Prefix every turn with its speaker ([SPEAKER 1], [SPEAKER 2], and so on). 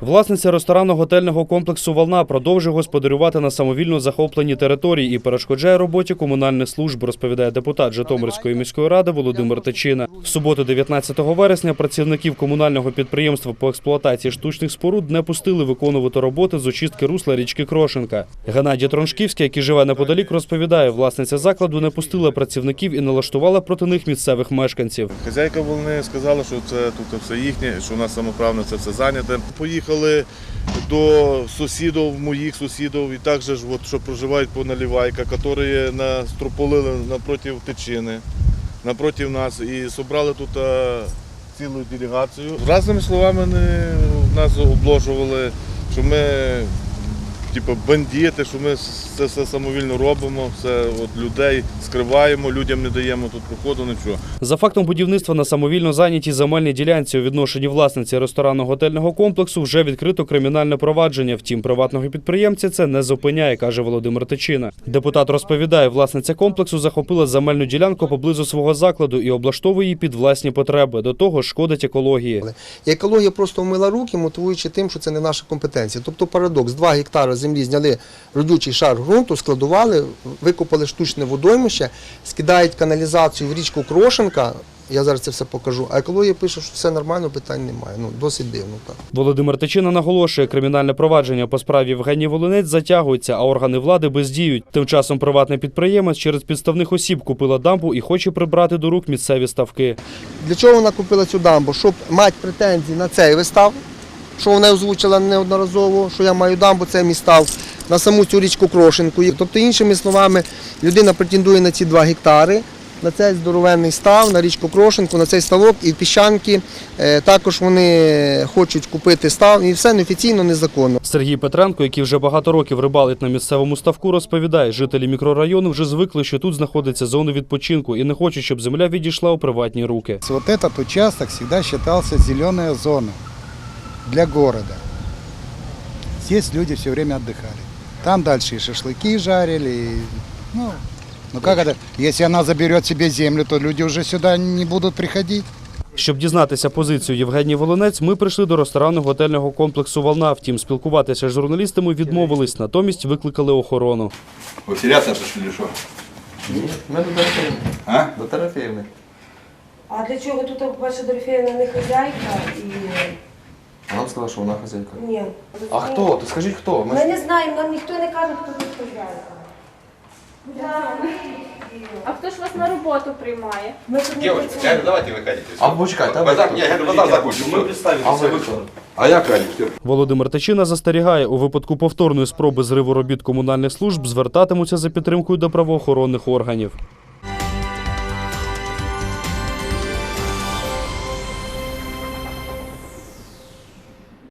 [SPEAKER 1] Власниця ресторанно-готельного комплексу Волна продовжує господарювати на самовільно захопленій території і перешкоджає роботі комунальних служб, розповідає депутат Житомирської міської ради Володимир Тичина. В суботу, 19 вересня, працівників комунального підприємства по експлуатації штучних споруд не пустили виконувати роботи з очистки русла річки Крошенка. Геннадій Троншківський, який живе неподалік, розповідає, власниця закладу не пустила працівників і налаштувала проти них місцевих мешканців.
[SPEAKER 2] Хазяйка волни сказала, що це тут все їхнє, що у нас самоправно це все зайняте. Поїхали до сусідів, моїх сусідів, і також от, що проживають по Налівайка, які настрополили напроти тичини, напроти нас, і зібрали тут цілу делегацію. Разними словами вони нас обложували, що ми типу, бандити, що ми це все самовільно робимо, все от, людей скриваємо, людям не даємо тут проходу, нічого.
[SPEAKER 1] За фактом будівництва на самовільно зайнятій земельній ділянці у відношенні власниці ресторанно-готельного комплексу вже відкрито кримінальне провадження. Втім, приватного підприємця це не зупиняє, каже Володимир Тичина. Депутат розповідає, власниця комплексу захопила земельну ділянку поблизу свого закладу і облаштовує її під власні потреби. До того шкодить екології.
[SPEAKER 3] Екологія просто вмила руки, мотивуючи тим, що це не наша компетенція. Тобто парадокс: 2 гектари землі зняли родючий шар ґрунту, складували, викопали штучне водоймище, скидають каналізацію в річку Крошенка. Я зараз це все покажу. А екологія пише, що все нормально, питань немає. Ну досить дивно так.
[SPEAKER 1] Володимир Тичина наголошує, кримінальне провадження по справі Євгенії Волинець затягується, а органи влади бездіють. Тим часом приватний підприємець через підставних осіб купила дамбу і хоче прибрати до рук місцеві ставки.
[SPEAKER 3] Для чого вона купила цю дамбу? Щоб мати претензії на цей вистав, що вона озвучила неодноразово, що я маю дамбу, це мій став, на саму цю річку Крошенку. Тобто, іншими словами, людина претендує на ці 2 гектари, на цей здоровенний став, на річку Крошенку, на цей ставок і в піщанки. Е, Також вони хочуть купити став, і все неофіційно, незаконно.
[SPEAKER 1] Сергій Петренко, який вже багато років рибалить на місцевому ставку, розповідає, жителі мікрорайону вже звикли, що тут знаходиться зона відпочинку і не хочуть, щоб земля відійшла у приватні руки.
[SPEAKER 4] Вот этот участок всегда считался зеленая зона для города. Здесь люди все время отдыхали. Там дальше и шашлыки жарили. и, ну, ну как это? Если она заберет себе землю, то люди уже сюда не будут приходить.
[SPEAKER 1] Щоб дізнатися позицію Євгенії Волонець, ми прийшли до ресторану готельного комплексу Волна. Втім, спілкуватися з журналістами відмовились, натомість викликали охорону.
[SPEAKER 5] Василяться пришли или що?
[SPEAKER 6] Ми до Дорофеївни.
[SPEAKER 5] А?
[SPEAKER 6] До Дорофеївни.
[SPEAKER 7] А для чого тут, по-перше, Дорофеївна не хазяйка і.
[SPEAKER 6] вона сказала, що вона хазяйка.
[SPEAKER 7] Ні.
[SPEAKER 6] А хто? Ти скажіть хто? Ми
[SPEAKER 7] Ми
[SPEAKER 6] ж-
[SPEAKER 7] не знаємо, нам ніхто не каже, хто тут хазяйка.
[SPEAKER 8] А хто ж вас на роботу приймає?
[SPEAKER 7] Ми тут не
[SPEAKER 5] Девушка,
[SPEAKER 7] працюємо.
[SPEAKER 5] давайте выходите.
[SPEAKER 6] А почекайте, а ви
[SPEAKER 5] Базар,
[SPEAKER 6] хто?
[SPEAKER 5] я говорю, базар закончился.
[SPEAKER 6] А ви хто?
[SPEAKER 5] А я Калик.
[SPEAKER 1] Володимир Тичина застерігає, у випадку повторної спроби зриву робіт комунальних служб звертатимуться за підтримкою до правоохоронних органів.